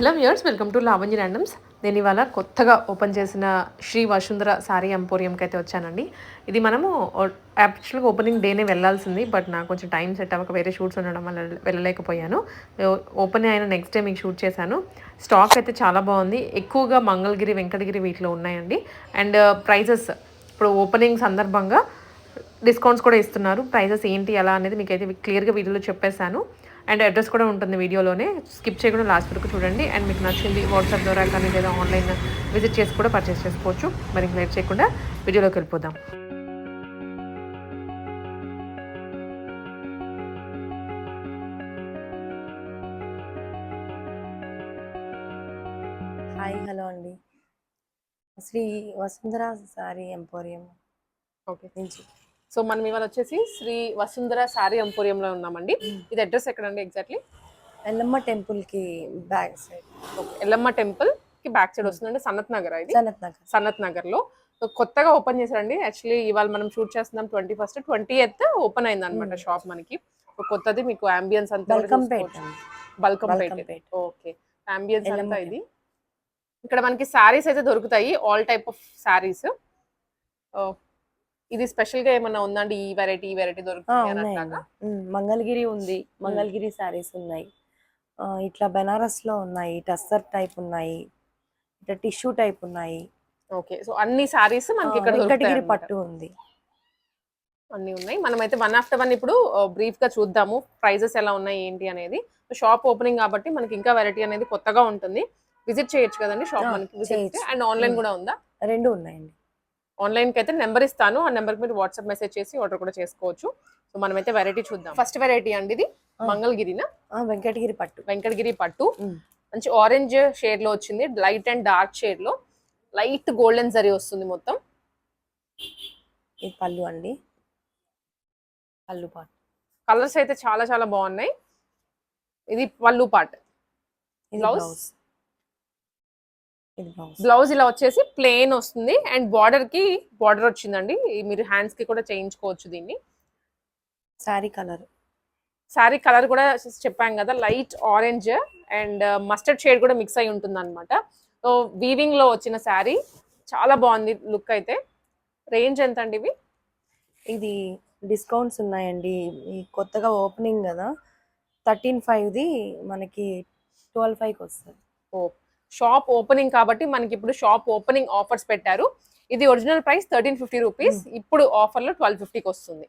Hello viewers welcome to Lavanji randoms నేను ఇవాళ కొత్తగా ఓపెన్ చేసిన శ్రీ వసుంధర శారీ ఎంపోరియంకి అయితే వచ్చానండి. ఇది మనము యాక్చువల్గా ఓపెనింగ్ డేనే వెళ్ళాల్సింది బట్ నాకు కొంచెం టైం సెట్ అవ్వక వేరే షూట్స్ ఉండడం వల్ల వెళ్ళలేకపోయాను. ఓపెన్ అయిన నెక్స్ట్ డే మీకు షూట్ చేశాను. స్టాక్ అయితే చాలా బాగుంది. ఎక్కువగా మంగళగిరి వెంకటగిరి వీటిలో ఉన్నాయండి. అండ్ ప్రైజెస్ uh, ఇప్పుడు ఓపెనింగ్ సందర్భంగా డిస్కౌంట్స్ కూడా ఇస్తున్నారు. ప్రైజెస్ ఏంటి ఎలా అనేది మీకైతే క్లియర్గా వీడియోలో చెప్పేశాను. అండ్ అడ్రస్ కూడా ఉంటుంది వీడియోలోనే. స్కిప్ చేయకుండా లాస్ట్ వరకు చూడండి. అండ్ మీకు నచ్చింది వాట్సాప్ ద్వారా కానీ లేదా ఆన్లైన్ విజిట్ చేసి కూడా పర్చేస్ చేసుకోవచ్చు. మరి లేట్ చేయకుండా వీడియోలోకి వెళ్ళిపోదాం. హాయ్ హలో అండి. Sri Vasundhara saree emporium okay. నుంచి సో మనం ఇవాళ వచ్చేసి శ్రీ వసుంధర శారీ ఎంపోరియంలో ఉన్నామండి. ఇది అడ్రస్ ఎక్కడండి ఎగ్జాక్ట్లీ ఎల్లమ్మ టెంపుల్కి బ్యాక్ సైడ్. ఓకే ఎల్లమ్మ టెంపుల్కి బ్యాక్ సైడ్ వస్తుందండి సనత్ నగర్ ఇది? సనత్ నగర్. సనత్ నగర్లో కొత్తగా ఓపెన్ చేశారండి. యాక్చువల్లీ ఇవాళ మనం షూట్ చేస్తున్నాం twenty first twenty eighth open అయింది అనమాట షాప్ మనకి కొత్తది మీకు అంబియన్స్ అంతా బల్కంపేట్. ఓకే అంబియన్స్ అంతా ఇది. ఇక్కడ మనకి శారీస్ అయితే దొరుకుతాయి ఆల్ టైప్ ఆఫ్ శారీస్ ఇది స్పెషల్గా ఏమన్నా ఉందండి? ఈ వెరైటీ ఈ వెరైటీ దొరుకుతుంది మంగళగిరి ఉంది. మంగళగిరి సారీస్ ఉన్నాయి. ఇట్లా బెనారస్లో ఉన్నాయి. టస్సర్ టైప్ ఉన్నాయి. ఇట్లా టిష్యూ టైప్ ఉన్నాయి. ఓకే. సో అన్ని శారీస్ మనకి ఇక్కడ వెంకటగిరి పట్టు ఉంది. అన్ని ఉన్నాయి. మనం అయితే వన్ ఆఫ్టర్ వన్ ఇప్పుడు బ్రీఫ్గా చూద్దాము. ప్రైజెస్ ఎలా ఉన్నాయి ఏంటి అనేది. షాప్ ఓపెనింగ్ కాబట్టి మనకి ఇంకా వెరైటీ అనేది కొత్తగా ఉంటుంది. విజిట్ చేయొచ్చు కదండి షాప్ మనకి. And online. కూడా ఉందా? రెండు ఉన్నాయండి. ఆన్లైన్ అయితే నెంబర్ ఇస్తాను. ఆ నెంబర్ మీరు వాట్సాప్ మెసేజ్ చేసి ఆర్డర్ కూడా చేసుకోవచ్చు. సో మనమైతే వెరైటీ చూద్దాం. ఫస్ట్ వెరైటీ అండి ఇది. మంగళగిరినా? వెంకటగిరి పట్టు. వెంకటగిరి పట్టు. మంచి ఆరెంజ్ షేడ్లో వచ్చింది. లైట్ అండ్ డార్క్ షేడ్లో. లైట్ గోల్డెన్ జరీ వస్తుంది మొత్తం. ఇది పళ్ళు అండి. పళ్ళు పాటు. కలర్స్ అయితే చాలా చాలా బాగున్నాయి. ఇది పళ్ళు Blouse? బ్లౌజ్ బ్లౌజ్ ఇలా వచ్చేసి ప్లెయిన్ వస్తుంది. అండ్ బార్డర్కి బార్డర్ వచ్చిందండి. మీరు హ్యాండ్స్కి కూడా చేయించుకోవచ్చు దీన్ని. శారీ కలర్ శారీ కలర్ కూడా చెప్పాం కదా light orange and mustard shade కూడా మిక్స్ అయి ఉంటుంది అనమాట సో వీవింగ్లో వచ్చిన శారీ చాలా బాగుంది లుక్ అయితే. రేంజ్ ఎంత అండి ఇవి? ఇది డిస్కౌంట్స్ ఉన్నాయండి. ఈ కొత్తగా ఓపెనింగ్ కదా థర్టీన్ ఫైవ్ది మనకి ట్వెల్వ్ ఫైవ్కి వస్తుంది. ఓ షాప్ ఓపెనింగ్ కాబట్టి మనకి ఇప్పుడు షాప్ ఓపెనింగ్ ఆఫర్స్ పెట్టారు. ఇది original price thirteen fifty rupees. ఇప్పుడు ఆఫర్లో ట్వెల్వ్ ఫిఫ్టీకి వస్తుంది.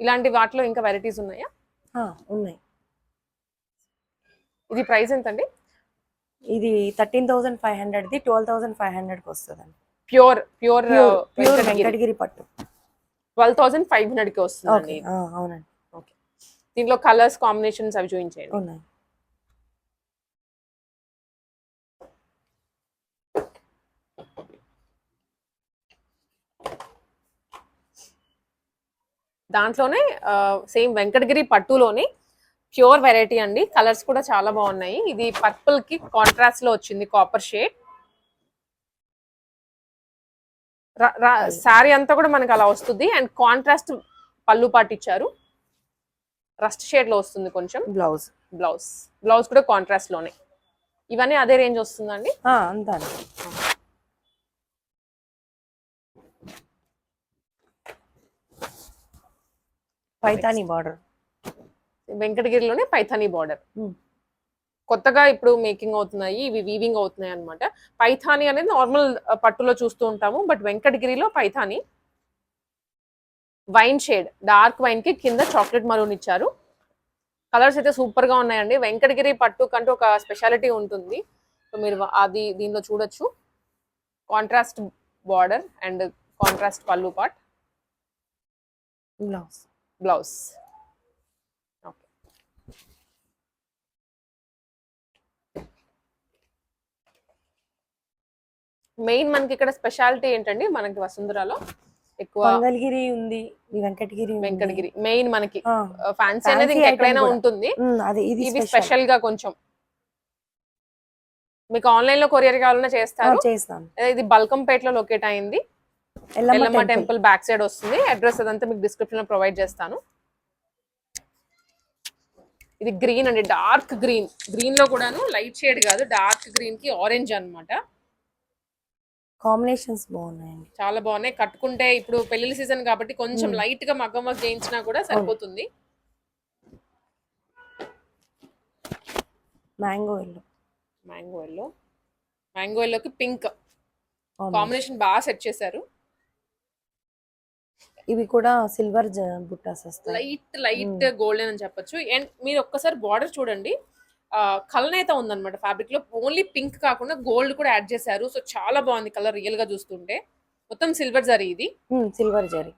ఇలాంటి వాటిలో ఇంకా వెరైటీస్ ఉన్నాయా? ఉన్నాయి. ఇది ప్రైస్ ఎంత అండి ఇది థర్టీన్ థౌసండ్ ఫైవ్ హండ్రెడ్ది ట్వెల్వ్ థౌసండ్ ఫైవ్ హండ్రెడ్కి వస్తుంది అండి ప్యూర్ ప్యూర్ ప్యూర్ వెంకటగిరి. పట్టు. ట్వెల్వ్ థౌసండ్ ఫైవ్ హండ్రెడ్కి ఆ, అవునండి. ఓకే. దీంట్లో కలర్స్ కాంబినేషన్స్ అవి చూపించేయండి. ఉన్నాయి. దాంట్లోనే సేమ్ వెంకటగిరి పట్టులోని ప్యూర్ వెరైటీ అండి. కలర్స్ కూడా చాలా బాగున్నాయి. ఇది పర్పుల్కి కాంట్రాస్ట్లో వచ్చింది కాపర్ షేడ్ శారీ అంతా కూడా మనకి అలా వస్తుంది. అండ్ కాంట్రాస్ట్ పళ్ళు పాటు ఇచ్చారు రస్ట్ షేడ్లో వస్తుంది కొంచెం. బ్లౌజ్ బ్లౌజ్ బ్లౌజ్ కూడా కాంట్రాస్ట్లోనే. ఇవన్నీ అదే రేంజ్ వస్తుందండి అంతా పైతాని బార్డర్. వెంకటగిరిలోనే పైథానీ బార్డర్. కొత్తగా ఇప్పుడు మేకింగ్ అవుతున్నాయి ఇవి వీవింగ్ అవుతున్నాయి అనమాట పైథానీ అనేది నార్మల్ పట్టులో చూస్తూ ఉంటాము బట్ వెంకటగిరిలో పైథానీ వైన్ షేడ్ డార్క్ వైన్కి కింద చాక్లెట్ మరూన్ ఇచ్చారు. కలర్స్ అయితే సూపర్గా ఉన్నాయండి. వెంకటగిరి పట్టు కంటూ ఒక స్పెషాలిటీ ఉంటుంది. సో మీరు అది దీనిలో చూడొచ్చు. కాంట్రాస్ట్ బార్డర్ అండ్ కాంట్రాస్ట్ పళ్ళు pot blouse blouse. Okay. Main మనకి ఇక్కడ స్పెషాలిటీ ఏంటండి? మనకి వసుంధరాలో ఎక్కువ మంగళగిరి ఉంది వెంకటగిరి. వెంకటగిరి. మెయిన్ మనకి ఫ్యాన్సీ అనేది ఎక్కడైనా కూడా. ఉంటుంది. ఇది స్పెషల్. గా కొంచెం మీకు ఆన్లైన్లో కొరియర్ కావాలన్నా చేస్తారు. చేస్తాను. ఇది బల్కంపేట్లో లొకేట్ అయింది. ఎల్లమ్మ టెంపుల్ బ్యాక్ సైడ్ వస్తుంది. అడ్రస్ అదంతా మీకు డిస్క్రిప్షన్లో ప్రొవైడ్ చేస్తాను. ఇది గ్రీన్ అండి డార్క్ గ్రీన్ గ్రీన్లో కూడాను లైట్ షేడ్ కాదు డార్క్ గ్రీన్కి ఆరెంజ్ అన్నమాట. కాంబినేషన్స్ బాగున్నాయండి. చాలా బాగున్నాయి. కట్టుకుంటే ఇప్పుడు పెళ్ళి సీజన్ కాబట్టి కొంచెం లైట్గా మగ్గం వర్క్ చేయించినా కూడా సరిపోతుంది. Mango yellow mango yellow mango ఎల్లోకి పింక్ కాంబినేషన్ బాగా సెట్ చేశారు. ఇవి కూడా సిల్వర్ బుట్టాస్ వస్తాయి. లైట్ లైట్ గోల్డెన్ అని చెప్పొచ్చు. అండ్ మీరు ఒక్కసారి బార్డర్ చూడండి. కలనేత ఉందన్నమాట ఫ్యాబ్రిక్లో. ఓన్లీ పింక్ కాకుండా గోల్డ్ కూడా యాడ్ చేశారు. సో చాలా బాగుంది కలర్ రియల్గా చూస్తుంటే. మొత్తం సిల్వర్ జరీ ఇది. Silver zari.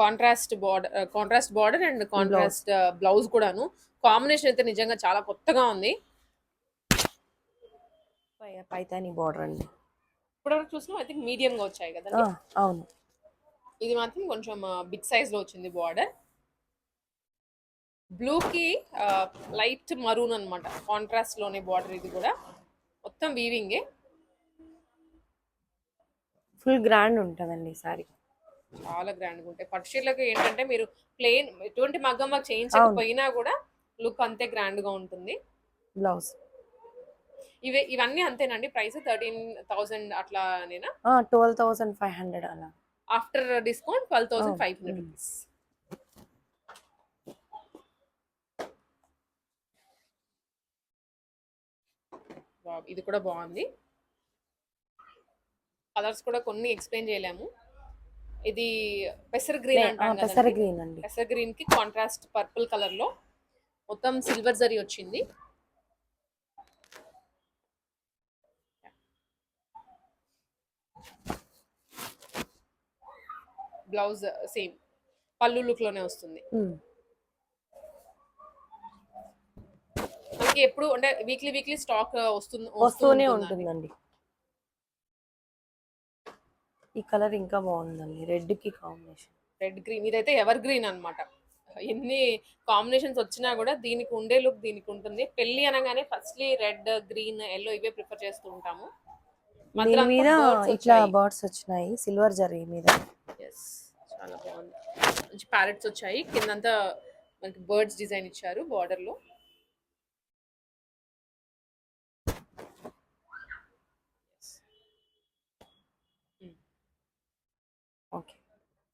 Contrast border contrast border and contrast blouse కూడాను. కాంబినేషన్ అయితే నిజంగా చాలా కొత్తగా ఉంది. పైతాని బార్డర్ అండి. ఇప్పటివరకు చూసినా ఐ థింక్ మీడియం గా వచ్చాయి కదా అవును. ఇది మాత్రం కొంచెం బిగ్ సైజ్లో వచ్చింది బార్డర్. బ్లూ కి లైట్ మరూన్ అన్నమాట. కాంట్రాస్ట్లోనే బార్డర్ ఇది కూడా. మొత్తం వీవింగే. ఫుల్ గ్రాండ్ ఉంటుందండి సారీ. చాలా గ్రాండ్ ఉంటాయి. పట్టు చీరలకు ఏంటంటే మీరు ప్లెయిన్ ఎటువంటి మగ్గం వర్క్ చేయించకపోయినా కూడా లుక్ అంతే గ్రాండ్గా ఉంటుంది. బ్లౌజ్. ఇవి ఇవన్నీ అంతేనండి. ప్రైస్ థర్టీన్ థౌసండ్ అట్లా నేనా ట్వెల్వ్ థౌసండ్ ఫైవ్ హండ్రెడ్ అలా. After discount twelve thousand five hundred. Rupees. ఇది కూడా బాగుంది. కలర్స్ కూడా కొన్ని ఎక్స్ప్లెయిన్ చేయలేము. ఇది పెసర్ గ్రీన్ అంటాం పెసర. గ్రీన్ అండి. పెసర్ గ్రీన్కి కాంట్రాస్ట్ పర్పుల్ కలర్లో మొత్తం సిల్వర్ జరీ వచ్చింది. బ్లౌజ్ సేమ్ పళ్ళు లుక్లోనే వస్తుంది. ఉమ్, మనకి ఎప్పుడు అంటే వీక్లీ వీక్లీ స్టాక్ వస్తుంది వస్తూనే ఉంటుందండి. ఈ కలర్ ఇంకా బాగుందండి. రెడ్కి కాంబినేషన్ రెడ్ గ్రీన్ ఇదైతే ఎవర్ గ్రీన్ అన్నమాట. ఎన్ని కాంబినేషన్స్ వచ్చినా కూడా దీనికి ఉండే లుక్ దీనికి ఉంటుంది. పెళ్ళి అనగానే ఫస్ట్లీ రెడ్ గ్రీన్ ఎల్లో ఇవే ప్రిఫర్ చేస్తూ ఉంటాము. దీని మీద ఇట్లా. బర్డ్స్ వచ్చినాయి. సిల్వర్ జరీ మీద. చాలా బాగుంది. మంచి ప్యారెట్స్ వచ్చాయి. కిందంతా మనకి బర్డ్స్ డిజైన్ ఇచ్చారు బార్డర్లో.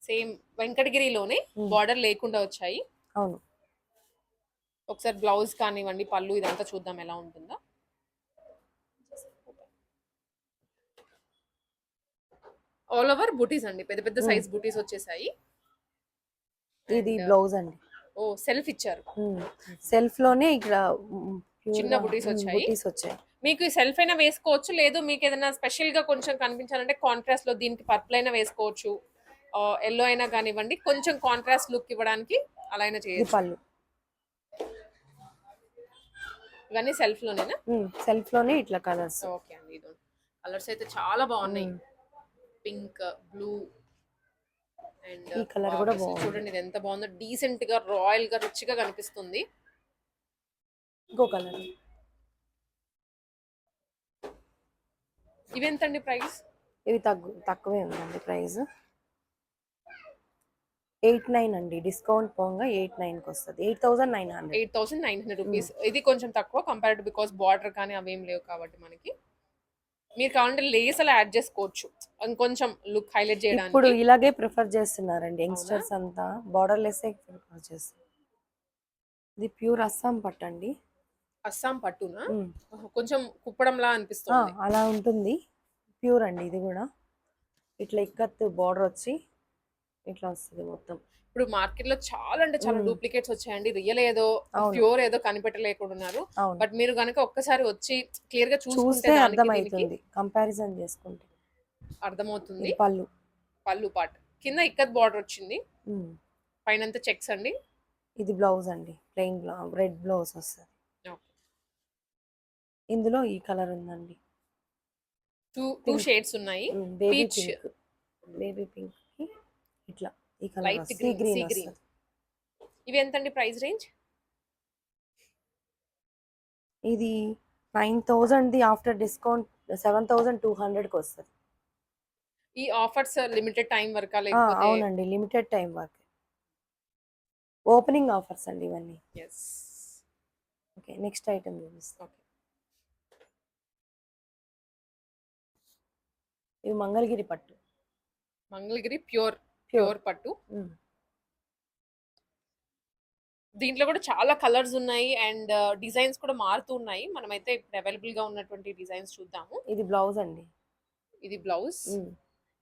సేమ్ వెంకటగిరిలోనే. బార్డర్ లేకుండా వచ్చాయి. అవును. ఒకసారి బ్లౌజ్ కానివ్వండి పళ్ళు ఇదంతా చూద్దాం ఎలా ఉంటుందో. ఆల్ ఓవర్ బుటీస్ అండి. పెద్ద పెద్ద సైజ్ బుటీస్ వచ్చేసాయి. ఇది బ్లౌజ్ అండి. ఓ సెల్ఫ్ ఇచ్చారు. సెల్ఫ్లోనే ఇక్కడ చిన్న ఉమ్, వచ్చాయి. వచ్చాయి. మీకు సెల్ఫ్ అయినా వేసుకోవచ్చు లేదు మీకు ఏదైనా స్పెషల్గా కొంచెం కనిపించాలంటే కాంట్రాస్ట్లో దీనికి పర్పుల్ అయినా వేసుకోవచ్చు. ఎల్లో అయినా కానివ్వండి కొంచెం కాంట్రాస్ట్ లుక్ ఇవ్వడానికి అలా అయినా చేయొచ్చు. పళ్ళు. ఇవన్నీ సెల్ఫ్ లోనేనా? సెల్ఫ్లోనే ఇట్లా కలర్స్ ఓకే అండి ఇది కలర్స్ అయితే చాలా బాగున్నాయి. పింక్ బ్లూ అండ్ ఈ colour కూడా బాగుంది. చూడండి ఇది ఎంత బాగుందో. డీసెంట్గా రాయల్గా రిచ్గా కనిపిస్తుంది. ఇంకో కలర్. ఇవి ఎంతండి ప్రైస్? ఇవి తగ్గు తక్కువే ఉందండి ప్రైస్. ఎయిట్ నైన్ అండి. డిస్కౌంట్ పోగా ఎయిట్ నైన్కి వస్తుంది. Eight thousand nine hundred. Eight thousand nine hundred rupees. ఇది కొంచెం తక్కువ కంపేర్డ్ బికాస్ బార్డర్ కానీ అవేం లేవు కాబట్టి మనకి. మీరు కావాలంటే లేస్ అలా యాడ్ చేసుకోవచ్చు? ఇంకొంచెం లుక్ హైలైట్ ఇప్పుడు చేయడానికి. ఇలాగే ప్రిఫర్ చేస్తున్నారండి యంగ్స్టర్స్ అంతా. బార్డర్ లెస్ ప్రిఫర్ చేస్తారు. ఇది ప్యూర్ అస్సాం పట్టు అండి. అస్సాం పట్టునా. కొంచెం కుప్పడంలా అనిపిస్తుంది. అలా ఉంటుంది. ప్యూర్ అండి ఇది కూడా. ఇట్లా ఇక్కత్ బార్డర్ వచ్చి ఇట్లా వస్తుంది మొత్తం. ఇప్పుడు మార్కెట్లో చాలా అంటే చాలా. డూప్లికేట్స్ వచ్చాయండి. రియల్ ఏదో. ప్యూర్ ఏదో కనిపెట్టలేకుండా ఉన్నారు బట్ మీరు కనుక ఒక్కసారి వచ్చి క్లియర్గా చూస్తే అర్థమవుతుంది కంపారిజన్ చేసుకుంటే. అర్థమవుతుంది. పళ్ళు. పళ్ళు పాట్ కింద ఇక్కత్ బార్డర్ వచ్చింది. పైన చెక్స్ అండి. ఇది బ్లౌజ్ అండి. ప్లెయిన్ బ్లౌజ్ రెడ్ బ్లౌజ్ వస్తుంది. ఇందులో ఈ కలర్ ఉందండి. Two two. షేడ్స్ ఉన్నాయి. Baby Peach. Pink. Baby pink. ఇట్లా ఈ కలర్ గ్రీన్ green. ఇవి ఎంతండి ప్రైస్ రేంజ్? ఇది nine థౌజండ్ది after discount seven thousand two హండ్రెడ్కి వస్తుంది. ఈ ఆఫర్స్ లిమిటెడ్ టైం వరకా అవునండి లిమిటెడ్ టైం వరకు. ఓపెనింగ్ ఆఫర్స్ అండి ఇవన్నీ. ఓకే నెక్స్ట్ ఐటమ్ చూపిస్తాం. ఓకే. ఇవి మంగళగిరి పట్టు. మంగళగిరి ప్యూర్. ప్యూర్. పట్టు. దీంట్లో కూడా చాలా కలర్స్ ఉన్నాయి అండ్ డిజైన్స్ కూడా మారుతూ ఉన్నాయి. మనమైతే ఇప్పుడు అవైలబుల్గా ఉన్నటువంటి డిజైన్స్ చూద్దాము. ఇది బ్లౌజ్ అండి. ఇది బ్లౌజ్.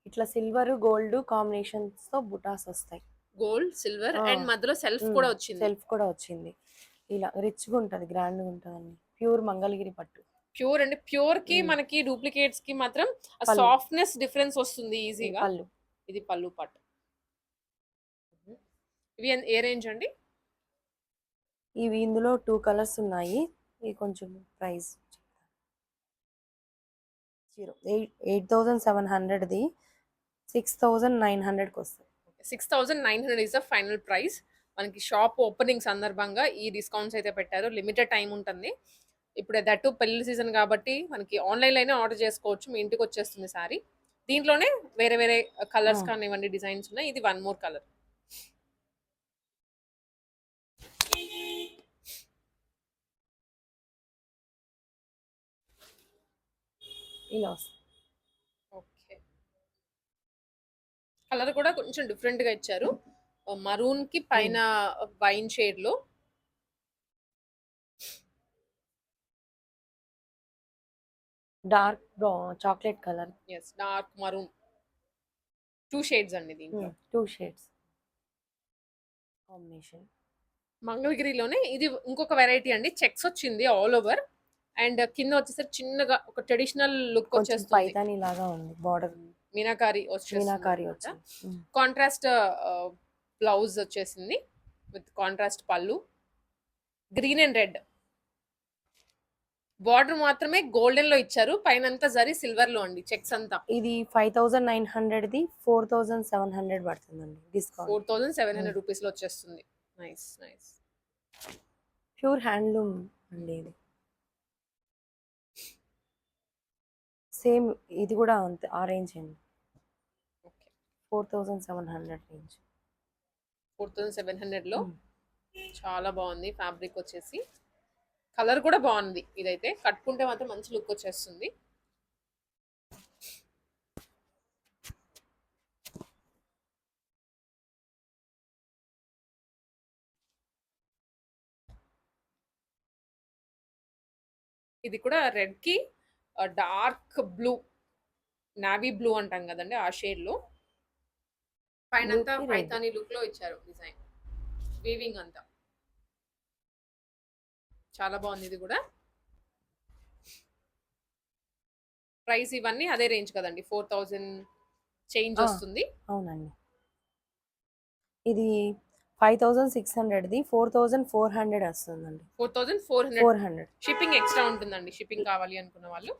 ఇట్లా సిల్వర్ గోల్డ్ కాంబినేషన్స్తో బుటాస్ వస్తాయి. Gold silver. అండ్ మధ్యలో సెల్ఫ్ కూడా వచ్చింది. సెల్ఫ్ కూడా వచ్చింది. ఇలా రిచ్గా ఉంటది గ్రాండ్గా ఉంటది ప్యూర్ మంగళగిరి పట్టు. Pure and. ప్యూర్కి. మనకి డూప్లికేట్స్కి మాత్రం. సాఫ్ట్నెస్ డిఫరెన్స్ వస్తుంది ఈజీగా. పళ్ళు. ఇది పళ్ళు పట్టు. ఇవి ఏ రేంజ్ అండి? ఇవి ఇందులో టూ కలర్స్ ఉన్నాయి. ఇది కొంచెం price zero eight eight thousand seven హండ్రెడ్ది. Six thousand nine హండ్రెడ్కి వస్తుంది six thousand nine hundred is the final price. మనకి షాప్ ఓపెనింగ్ సందర్భంగా ఈ డిస్కౌంట్స్ అయితే పెట్టారు. లిమిటెడ్ టైం ఉంటుంది. ఇప్పుడు దట్టు పెళ్ళి సీజన్ కాబట్టి మనకి ఆన్లైన్లోనే ఆర్డర్ చేసుకోవచ్చు. మీ ఇంటికి వచ్చేస్తుంది సారీ. దీంట్లోనే వేరే వేరే కలర్స్. కానివ్వండి డిజైన్స్ ఉన్నాయి. ఇది వన్ మోర్ కలర్. ఇలా వస్తుంది ఓకే. కలర్ కూడా కొంచెం డిఫరెంట్గా ఇచ్చారు. మరూన్కి పైన వైన్ షేడ్లో dark chocolate colour. Yes dark maroon. Two shades అండి దీంట్లో. Two shades. కాంబినేషన్. మంగళగిరిలోనే ఇది ఇంకొక వెరైటీ అండి. చెక్స్ వచ్చింది ఆల్ ఓవర్. అండ్ కింద వచ్చేసరికి చిన్నగా ఒక ట్రెడిషనల్ లుక్ వచ్చేస్తుంది. పైతాని లాగా ఉంది బార్డర్ మీనాకారి మీనాకారి వచ్చేసి వచ్చింది ఉమ్. కాంట్రాస్ట్ బ్లౌజ్ వచ్చేసింది విత్ కాంట్రాస్ట్ పళ్ళు. Green and red. బార్డర్ మాత్రమే గోల్డెన్లో ఇచ్చారు పైన అంతా జరి సిల్వర్లో అండి చెక్స్ అంతా. ఇది ఫైవ్ థౌజండ్ నైన్ హండ్రెడ్ది ఫోర్ థౌజండ్ సెవెన్ హండ్రెడ్ పడుతుందండి discount. Four thousand seven hundred రూపీస్లో వచ్చేస్తుంది. Nice nice. ప్యూర్ హ్యాండ్లూమ్ అండి ఇది. సేమ్ ఇది కూడా అంతే ఆ రేంజ్ అండి okay. Four thousand seven hundred range. Four thousand seven హండ్రెడ్లో Hmm. చాలా బాగుంది ఫ్యాబ్రిక్ వచ్చేసి. కలర్ కూడా బాగుంది ఇదైతే కట్టుకుంటే మాత్రం మంచి లుక్ వచ్చేస్తుంది. ఇది కూడా రెడ్కి డార్క్ బ్లూ నావీ బ్లూ అంటాం కదండి ఆ షేడ్లో. పైన అంతా. పైతాని లుక్లో ఇచ్చారు డిజైన్. వీవింగ్ అంతా. చాలా బాగుంది ఇది కూడా. ప్రైస్ ఇవన్నీ అదే రేంజ్ కదండి ఫోర్ థౌజండ్ చేంజ్. వస్తుంది. అవునండి. ఇది ఫైవ్ థౌజండ్ సిక్స్ హండ్రెడ్ది ఫోర్ థౌజండ్ ఫోర్ హండ్రెడ్ వస్తుందండి. Four thousand four hundred. Four hundred. Shipping extra ఉంటుందండి. షిప్పింగ్ కావాలి అనుకున్న వాళ్ళు.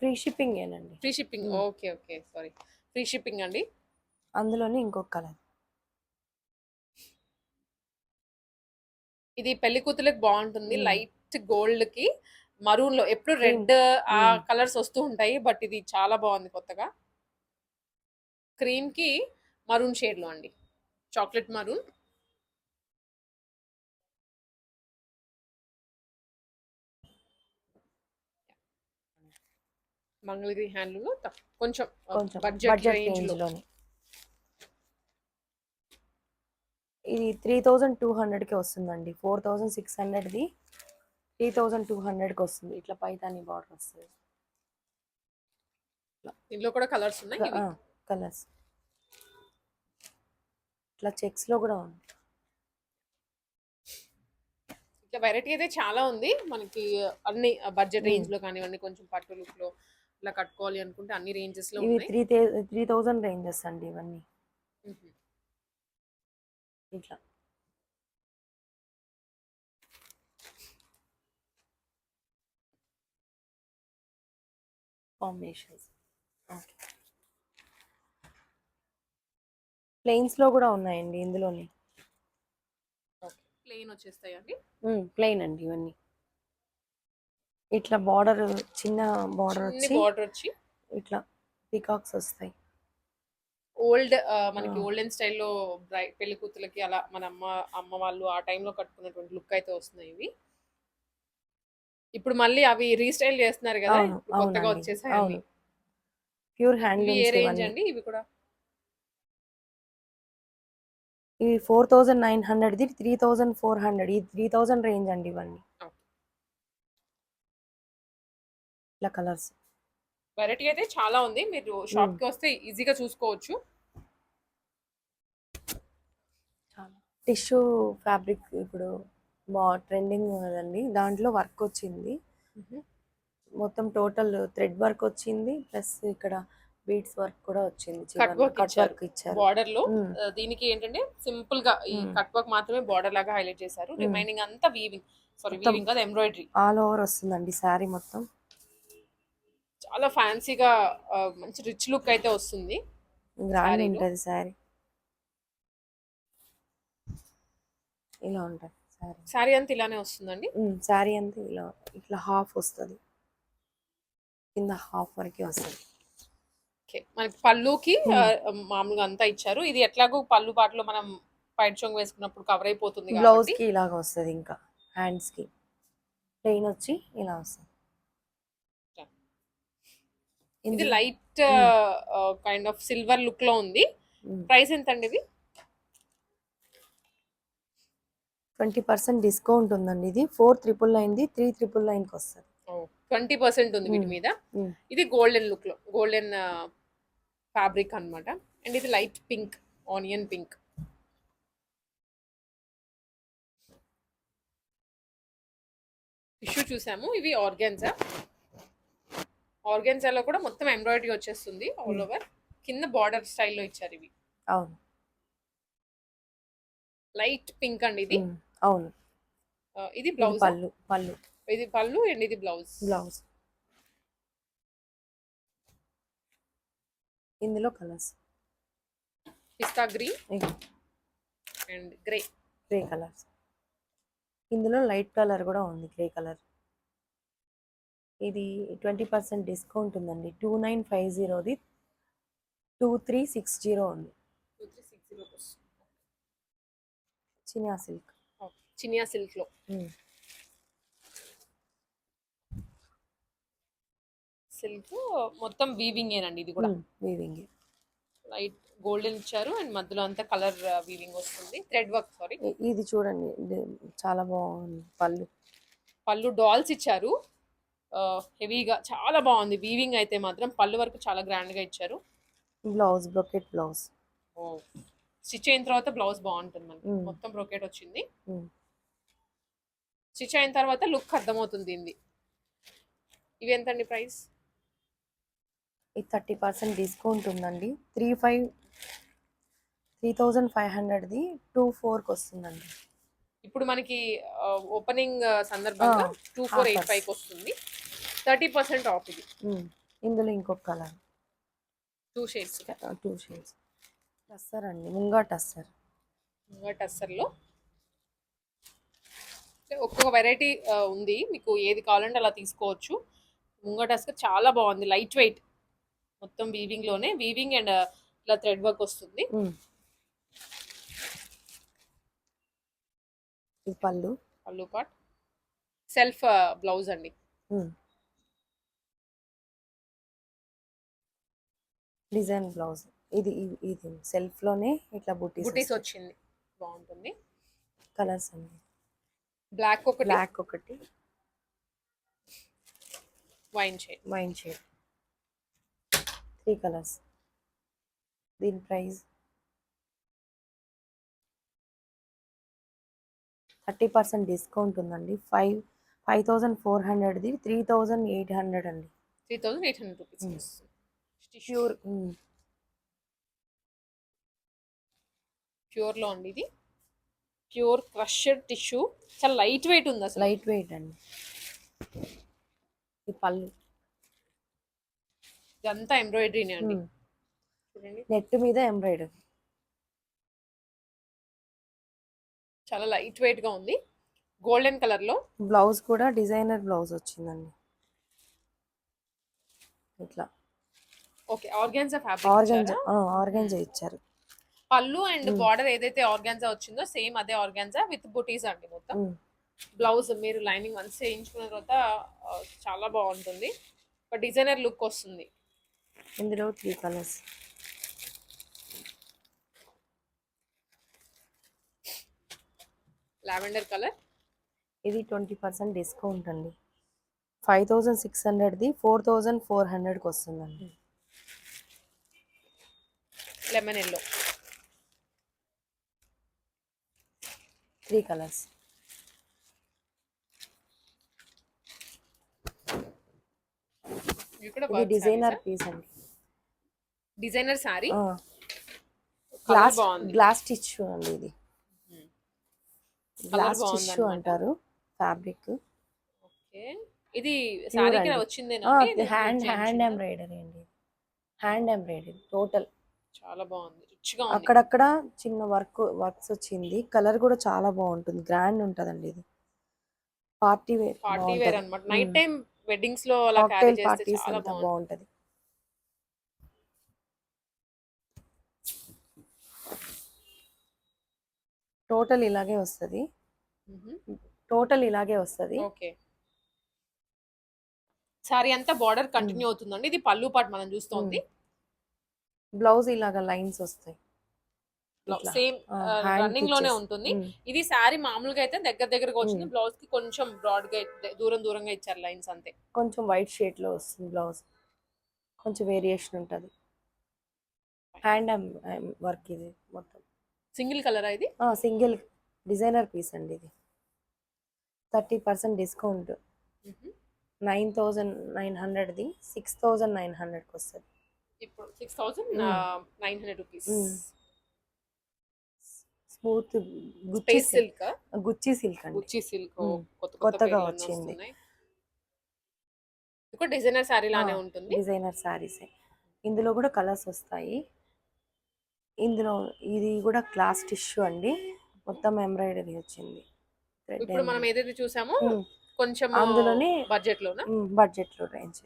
ఫ్రీ షిప్పింగ్ ఏనండి free shipping Hmm. Okay okay sorry free shipping అండి. అందులోనే ఇంకొక కలర్. ఇది పెళ్ళి కూతులకు బాగుంటుంది. Hmm. లైట్ గోల్డ్కి మరూన్లో ఎప్పుడు Cream. రెడ్ ఆ Hmm. కలర్స్ వస్తూ ఉంటాయి. బట్ ఇది చాలా బాగుంది కొత్తగా. క్రీమ్కి మరూన్ షేడ్లో అండి. Chocolate maroon. మంగళగిరి హ్యాండ్లూమ్లో తక్కువ- కొంచెం బడ్జెట్ ఇది త్రీ థౌజండ్ టూ హండ్రెడ్కి వస్తుందండి. ఫోర్ థౌజండ్ సిక్స్ హండ్రెడ్ది త్రీ థౌజండ్ టూ హండ్రెడ్కి వస్తుంది. ఇట్లా పైతాని బార్డర్ వస్తుంది. ఇందులో కూడా కలర్స్ ఉన్నాయి. కలర్స్ ఇట్లా చెక్స్లో కూడా ఉంది. ఇట్లా వెరైటీ అయితే చాలా ఉంది. మనకి అన్ని బడ్జెట్ Hmm. రేంజ్లో కానివ్వండి కొంచెం పట్టు లుక్లో ఇలా కట్టుకోవాలి అనుకుంటే అన్ని రేంజెస్లో ఇవి త్రీ త్రీ థౌజండ్ రేంజెస్ అండి ఇవన్నీ. ఇట్లా. Combinations okay. ప్లెయిన్స్లో కూడా ఉన్నాయండి ఇందులోనే. ప్లెయిన్ వచ్చేస్తాయండి? ప్లెయిన్ అండి ఇవన్నీ. ఇట్లా బార్డర్ చిన్న బార్డర్ వచ్చి బార్డర్ వచ్చి ఇట్లా పికాక్స్ వస్తాయి. ఓల్డ్ మనకి. ఓల్డెన్ స్టైల్లో పెళ్ళి కూతులకి అలా మన అమ్మ అమ్మ వాళ్ళు ఆ టైంలో కట్టుకున్నటువంటి లుక్ అయితే వస్తున్నాయి ఇవి. ఇప్పుడు మళ్ళీ అవి రీస్టైల్ చేస్తున్నారు కదా కొత్తగా వచ్చేసాయి ప్యూర్ ఇవి ఏ రేంజ్ అండి ఇవి కూడా? ఇవి ఫోర్ థౌజండ్ నైన్ హండ్రెడ్ది త్రీ థౌజండ్ ఫోర్ హండ్రెడ్ ఈ త్రీ థౌజండ్ రేంజ్ అండి ఇవన్నీ. ఇలా కలర్స్. వెరైటీ అయితే చాలా ఉంది. మీరు షాప్కి వస్తే ఈజీగా చూసుకోవచ్చు. టిష్యూ ఫ్యాబ్రిక్ ఇప్పుడు బా ట్రెండింగ్ కదండి దాంట్లో వర్క్ వచ్చింది. మొత్తం టోటల్ థ్రెడ్ వర్క్ వచ్చింది. ప్లస్ ఇక్కడ బీడ్స్ వర్క్ కూడా వచ్చింది కట్ వర్క్ కట్ ఇచ్చారు. వర్క్ ఇచ్చారు. బార్డర్లో దీనికి ఏంటంటే సింపుల్గా ఈ. కట్ వర్క్ మాత్రమే బార్డర్ లాగా హైలైట్ చేశారు. రిమైనింగ్ అంతా వీవింగ్ సారీ. వీవింగ్ కాదు ఎంబ్రాయిడరీ ఆల్ ఓవర్ వస్తుందండి శారీ మొత్తం. చాలా ఫ్యాన్సీగా మంచి రిచ్ లుక్ అయితే వస్తుంది గ్రాండ్? ఉంటుంది శారీ. ఇలా ఉంటుంది శారీ. శారీ అంతా ఇలానే వస్తుందండి? శారీ అంతా ఇలా ఇట్లా హాఫ్ వస్తుంది. కింద హాఫ్ వరకే వస్తుంది. ఓకే మనకి పళ్ళుకి. ఆ, మామూలుగా అంతా ఇచ్చారు. ఇది ఎట్లాగో పళ్ళు పాటలో మనం పైట్ చొంగ్ వేసుకున్నప్పుడు కవర్ అయిపోతుంది బ్లౌజ్కి ఇలాగ వస్తుంది ఇంకా. హ్యాండ్స్కి. ప్లెయిన్ వచ్చి ఇలా వస్తుంది. ఇది లైట్ కైండ్ ఆఫ్ సిల్వర్ లుక్లో ఉంది. ప్రైస్ ఎంత అండి ఇది? ట్వంటీ పర్సెంట్ డిస్కౌంట్ ఉందండి ఇది. ఫోర్ ట్రిపుల్ నైన్ది త్రీ ట్రిపుల్ నైన్కి వస్తుంది. ట్వంటీ పర్సెంట్ ఉంది వీటి. మీద. ఇది గోల్డెన్ లుక్లో గోల్డెన్ ఫ్యాబ్రిక్ అన్నమాట. అండ్ ఇది light pink onion pink. Tissue చూసాము ఇవి ఆర్గాన్జా ఆర్గాన్జాలో కూడా మొత్తం ఎంబ్రాయిడరీ వచ్చేస్తుంది ఆల్. ఓవర్. కింద బార్డర్ స్టైల్లో ఇచ్చారు ఇవి. అవును. లైట్ పింక్ అండి ఇది. అవును. ఇది బ్లౌజ్. పళ్ళు పళ్ళు. ఇది పళ్ళు అండ్ ఇది బ్లౌజ్. బ్లౌజ్. ఇందులో colours. Pista green and grey. Grey colours. ఇందులో లైట్ కలర్ కూడా ఉంది గ్రే కలర్. ఇది ట్వంటీ పర్సెంట్ డిస్కౌంట్ ఉందండి. టూ నైన్ ఫైవ్ జీరోది. టూ త్రీ సిక్స్ జీరో ఉంది. Chiniya silk. Chiniya silk silk మొత్తం వీవింగ్ ఏనండి ఇది కూడా. వీవింగ్ లైట్ గోల్డెన్ ఇచ్చారు అండ్ మధ్యలో అంతా కలర్ వీవింగ్ వస్తుంది. థ్రెడ్ వర్క్ సారీ ఇది చూడండి చాలా బాగుంది పళ్ళు. పళ్ళు డాల్స్ ఇచ్చారు. హెవీగా చాలా బాగుంది. వీవింగ్ అయితే మాత్రం పళ్ళు వరకు చాలా గ్రాండ్గా ఇచ్చారు. బ్లౌజ్ బ్రొకెట్ బ్లౌజ్ స్టిచ్ అయిన తర్వాత బ్లౌజ్ బాగుంటుంది మనకి. Mm. మొత్తం బ్రోకెట్ వచ్చింది. స్టిచ్ అయిన తర్వాత లుక్ అర్థమవుతుంది ఇది ఇవి ఎంతండి ప్రైస్ ఇది థర్టీ పర్సెంట్ డిస్కౌంట్ ఉందండి. Three five three thousand five హండ్రెడ్ది two ఫోర్కి వస్తుందండి ఇప్పుడు మనకి ఓపెనింగ్ సందర్భంగా two four eight offers. Five వస్తుంది థర్టీ పర్సెంట్ ఆఫ్ ఇది. ఇందులో ఇంకొక colour. Two shades two shades tussar అండి ముంగా టస్సర్. టస్సర్లో. ఒక్కొక్క వెరైటీ ఉంది. మీకు ఏది కావాలంటే అలా తీసుకోవచ్చు. ముంగ టస్కర్ చాలా బాగుంది లైట్ వెయిట్ మొత్తం వీవింగ్లోనే వీవింగ్ అండ్ ఇట్లా థ్రెడ్ వర్క్ వస్తుంది. ఇది పళ్ళు. పళ్ళు పాట్ సెల్ఫ్ బ్లౌజ్ అండి. డిజైన్ బ్లౌజ్ ఇది ఇది- ఇది సెల్ఫ్లోనే ఇట్లా బుటీస్ బుటీస్ వచ్చింది. బాగుంటుంది. కలర్స్ అండి బ్లాక్ ఒకటి. బ్లాక్ ఒకటి. Wine shade wine shade three colours. దీని ప్రైస్ థర్టీ పర్సెంట్ డిస్కౌంట్ ఉందండి. ఫైవ్ ఫైవ్ థౌజండ్ ఫోర్ హండ్రెడ్ది త్రీ థౌజండ్ ఎయిట్ హండ్రెడ్ అండి. Three thousand eight hundred rupees. Pure pure ప్యూర్లో అండి ఇది. Pure crushed tissue. చాలా లైట్ వెయిట్ ఉంది అసలు లైట్ వెయిట్ అండి. ఈ పళ్ళు ఇదంతా ఎంబ్రాయిడరీనే అండి. చూడండి. నెట్ మీద ఎంబ్రాయిడరీ. చాలా లైట్ వెయిట్గా ఉంది. గోల్డెన్ కలర్లో బ్లౌజ్ కూడా డిజైనర్ బ్లౌజ్ వచ్చిందండి. ఇట్లా. Okay organza fabric organza organza ఇచ్చారు. పళ్ళు అండ్. బార్డర్ ఏదైతే ఆర్గాన్జా వచ్చిందో సేమ్ అదే ఆర్గాన్జా విత్ బుటీస్ అండి మొత్తం. బ్లౌజ్ మీరు లైనింగ్ వన్స్ వేయించుకున్న తర్వాత చాలా బాగుంటుంది. ఒక డిజైనర్ లుక్ వస్తుంది. ఇందులో త్రీ కలర్స్ లావెండర్ కలర్? ఇది ట్వంటీ పర్సెంట్ డిస్కౌంట్ అండి. ఫైవ్ థౌజండ్ సిక్స్ హండ్రెడ్ది ఫోర్ థౌజండ్ ఫోర్ హండ్రెడ్కి వస్తుందండి. Lemon yellow. త్రీ కలర్స్ ఇది డిజైనర్ పీస్ అండి. Designer sari. Glass glass tissue అండి ఇది. Colour glass tissue. అంటారు ఫ్యాబ్రిక్ ఓకే ఇది హ్యాండ్ హ్యాండ్ ఎంబ్రాయిడరీ అండి. హ్యాండ్ ఎంబ్రాయిడరీ టోటల్ చాలా బాగుంది. అక్కడక్కడ చిన్న వర్క్ వర్క్స్ వచ్చింది. కలర్ కూడా చాలా బాగుంటుంది. గ్రాండ్ ఉంటదండి ఇది. పార్టీ వేర్ పార్టీ వేర్ అన్నమాట. నైట్ టైం వెడ్డింగ్స్లో అలా క్యారీ కాక్టైల్ చేస్తే పార్టీస్ చాలా అంతా బాగుంటది. టోటల్ ఇలాగే వస్తది. టోటల్ ఇలాగే వస్తది. ఓకే. సారీ అంతా బార్డర్ కంటిన్యూ అవుతుందండి. ఇది పళ్ళు పాటు మనం చూస్తోంది. బ్లౌజ్ ఇలాగా లైన్స్ వస్తాయి. సేమ్ రన్నింగ్లోనే. ఉంటుంది. ఇది సారీ మామూలుగా అయితే దగ్గర దగ్గరగా వచ్చింది. బ్లౌజ్కి కొంచెం బ్రాడ్గా దూరం దూరంగా ఇచ్చారు లైన్స్ అంతే. కొంచెం వైట్ షేడ్లో వస్తుంది బ్లౌజ్. కొంచెం వేరియేషన్ ఉంటది. హ్యాండ్ వర్క్ ఇది మొత్తం. సింగిల్ కలర్ ఇది? సింగిల్ డిజైనర్ పీస్ అండి ఇది. Thirty percent discount. Nine thousand nine హండ్రెడ్ది. Six thousand nine హండ్రెడ్కి వస్తుంది. ఇప్పుడు six um. Nine hundred rupees. Smooth Gucci silk? Gucci silk అండి. గుచ్చి సిల్క్ కొత్తగా వచ్చింది. డిజైనర్ సారీ లానే ఉంటుంది? డిజైనర్ శారీస్. ఇందులో కూడా కలర్స్ వస్తాయి. ఇందులో ఇది కూడా క్లాస్ టిష్యూ అండి. మొత్తం ఎంబ్రాయిడరీ వచ్చింది. ఇప్పుడు మనం. ఏదైతే చూసామో కొంచెం అందులోనే బడ్జెట్ లోనా బడ్జెట్లో రేంజ్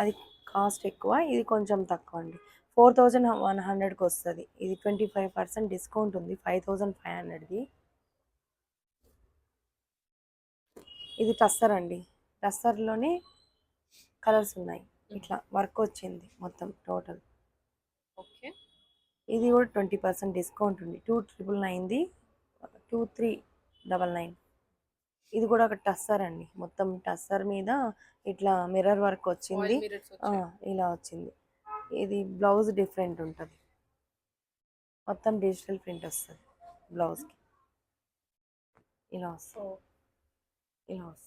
అది కాస్ట్ ఎక్కువ ఇది కొంచెం తక్కువ అండి. ఫోర్ థౌజండ్ వన్ హండ్రెడ్కి వస్తుంది. ఇది ట్వంటీ ఫైవ్ పర్సెంట్ డిస్కౌంట్ ఉంది ఫైవ్ థౌజండ్ ఫైవ్ హండ్రెడ్ది ఇది టస్సర్ అండి. టస్సర్లోనే కలర్స్ ఉన్నాయి. ఇట్లా వర్క్ వచ్చింది మొత్తం టోటల్ ఓకే ఇది కూడా ట్వంటీ పర్సెంట్ డిస్కౌంట్ ఉంది. టూ ట్రిపుల్ నైన్ది టూ త్రీ డబల్ నైన్. ఇది కూడా ఒక టస్సర్ అండి. మొత్తం టస్సర్ మీద ఇట్లా మిర్రర్ వర్క్ వచ్చింది. ఇలా వచ్చింది. ఇది బ్లౌజ్ డిఫరెంట్ ఉంటుంది. మొత్తం డిజిటల్ ప్రింట్ వస్తుంది బ్లౌజ్కి. ఇలా వస్తుంది. ఇలా వస్తుంది.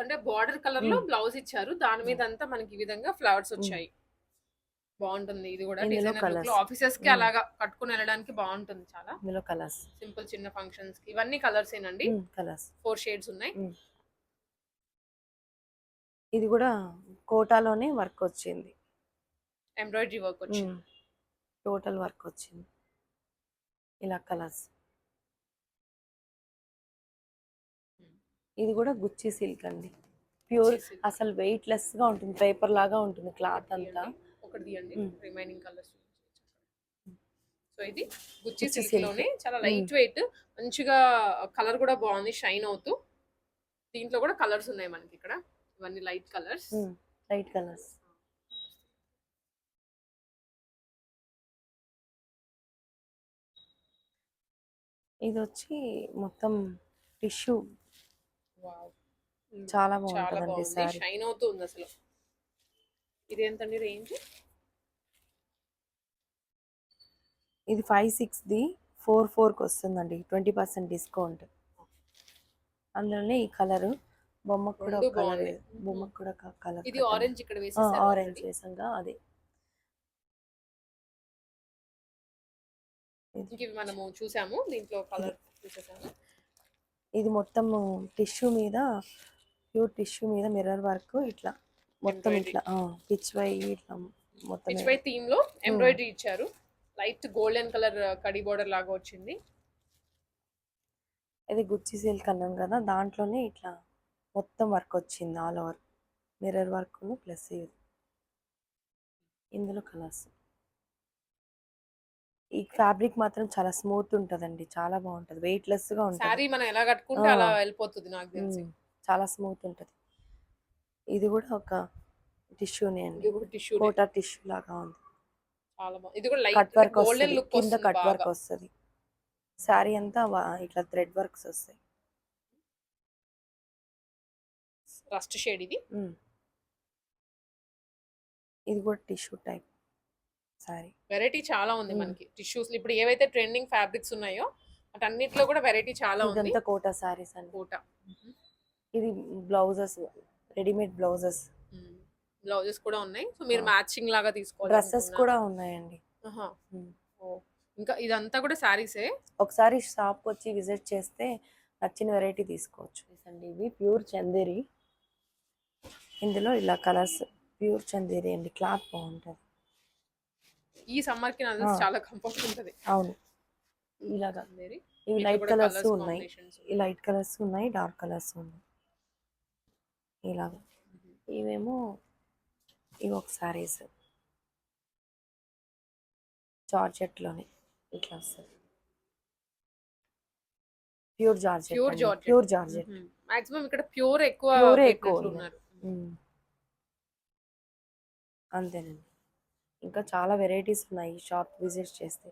అంటే బార్డర్ కలర్లో. బ్లౌజ్ ఇచ్చారు. దాని మీద అంతా మనకి ఈ విధంగా ఫ్లవర్స్ వచ్చాయి. బాగుంటుంది. ఇది కూడా డిజైనర్ ఆఫీసెస్కి. అలాగా కట్టుకుని వెళ్ళడానికి బాగుంటుంది చాలా. ఇందులో కలర్స్ సింపుల్ చిన్న ఫంక్షన్స్కి. ఇవన్నీ కలర్స్ ఏనండి? కలర్స్ ఫోర్ షేడ్స్ ఉన్నాయి. ఇది కూడా కోటాలోనే వర్క్ వచ్చింది. ఎంబ్రాయిడరీ వర్క్ వచ్చింది. టోటల్ వర్క్ వచ్చింది. ఇలా కలర్స్ ఇది కూడా గుచ్చి సిల్క్ అండి. ప్యూర్. అసలు వెయిట్లెస్గా ఉంటుంది. పేపర్ లాగా ఉంటుంది క్లాత్ అంతా. ఒకటి తీయండి. రిమైనింగ్ కలర్స్ సో ఇది గుచ్చి సిల్క్. లోనే చాలా. లైట్ వెయిట్ మంచిగా కలర్ కూడా బాగుంది షైన్ అవుతూ. దీంట్లో కూడా కలర్స్ ఉన్నాయి మనకి ఇక్కడ ఇవన్నీ లైట్ కలర్స్ లైట్ కలర్స్ ఇది వచ్చి మొత్తం టిష్యూ చాలా చాలా బాగుంటుందండి బాగుంది సారీ షైన్ అవుతూ ఉంది అసలు. ఇది ఎంతండి రేంజ్? ఇది ఫైవ్ సిక్స్ది ఫోర్ ఫోర్కి వస్తుందండి. Twenty percent discount. అందులోనే ఈ కలర్. బొమ్మకు కూడా కలర్. బొమ్మకు కూడా కలర్ ఇది ఆరెంజ్ ఇక్కడ ఆరెంజ్. వేసంగా అదే. ఇవి మనము చూసాము. దీంట్లో కలర్ చూసేసాము. ఇది మొత్తం టిష్యూ మీద ప్యూర్ టిష్యూ మీద మిర్రర్ వర్క్ ఇట్లా. మొత్తం. ఇట్లా పిచ్ వై ఇట్లా మొత్తం పిచ్ పై థీమ్లో ఎంబ్రాయిడరీ ఇచ్చారు. లైట్ గోల్డెన్ కలర్ కడి బోర్డర్ లాగా వచ్చింది. ఇది గుచ్చి సిల్క్ అన్నాం కదా దాంట్లోనే ఇట్లా మొత్తం వర్క్ వచ్చింది all over mirror work plus ఇది. ఇందులో కలర్స్ ఈ ఫ్యాబ్రిక్ మాత్రం చాలా స్మూత్ ఉంటదండి చాలా బాగుంటది. వెయిట్లెస్గా ఉంటుంది. మనం ఎలా కట్టుకుంటే. అలా వెళ్ళిపోతుంది నాకు తెలిసి. ఉమ్, చాలా స్మూత్ ఉంటది. ఇది కూడా ఒక టిష్యూనే అండి. ఇది కూడా టిష్యూ కోటా టిష్యూ లాగా ఉంది. చాలా బాగుంది ఇది కూడా కట్ లైట్ వర్క్ వస్తుంది. కింద కట్ వర్క్ వస్తుంది. శారీ అంతా ఇట్లా థ్రెడ్ వర్క్స్ వస్తాయి. రస్ట్ షేడ్ ఇది. ఇది కూడా టిష్యూ టైప్ శారీ. వెరైటీ చాలా ఉంది. మనకి. టిష్యూస్ ఇప్పుడు ఏవైతే ట్రెండింగ్ ఫ్యాబ్రిక్స్ ఉన్నాయో అన్నిట్లో కూడా వెరైటీ చాలా ఉంది. ఇదంతా కోటా శారీస్ అండి. కోట. ఇది బ్లౌజెస్ రెడీమేడ్ బ్లౌజెస్. బ్లౌజెస్ కూడా ఉన్నాయి. సో మీరు. మ్యాచింగ్ లాగా తీసుకోవాలి డ్రెస్సెస్ కూడా ఉన్నాయండి. ఇంకా ఇదంతా కూడా శారీసే? ఒకసారి షాప్ వచ్చి విజిట్ చేస్తే నచ్చిన వెరైటీ తీసుకోవచ్చు. అండి. ఇవి ప్యూర్ చందేరి. ఇందులో ఇలా కలర్స్ ప్యూర్ చందేరి అండి. క్లాత్ బాగుంటుంది. ఈ సమ్మర్కి. చాలా కంఫర్ట్ ఉంటది. అవును. ఇలాగా. ఇవి లైట్ కలర్స్ ఉన్నాయి. లైట్ కలర్స్ ఉన్నాయి డార్క్ కలర్స్ ఉన్నాయి. ఇలాగా. ఇవేమో ఇవి ఒక సారీస్ జార్జెట్లోనే ఇట్లా వస్తుంది. Pure georgette Pure georgette. Pure georgette. Maximum ఇక్కడ ప్యూర్ ఎక్కువ Pure ఎక్కువ అంతేనండి. ఇంకా చాలా వెరైటీస్ ఉన్నాయి షాప్ విజిట్ చేస్తే.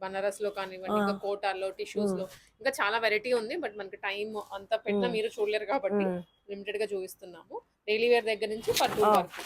బనారస్లో కానివ్వండి. ఇంకా కోటాల్లో టిష్యూస్లో ఇంకా చాలా వెరైటీ ఉంది బట్ మనకి టైం అంతా పెట్టినా. మీరు చూడలేరు కాబట్టి. లిమిటెడ్గా చూపిస్తున్నాము డైలీ వేర్ దగ్గర నుంచి పట్టు. వరకు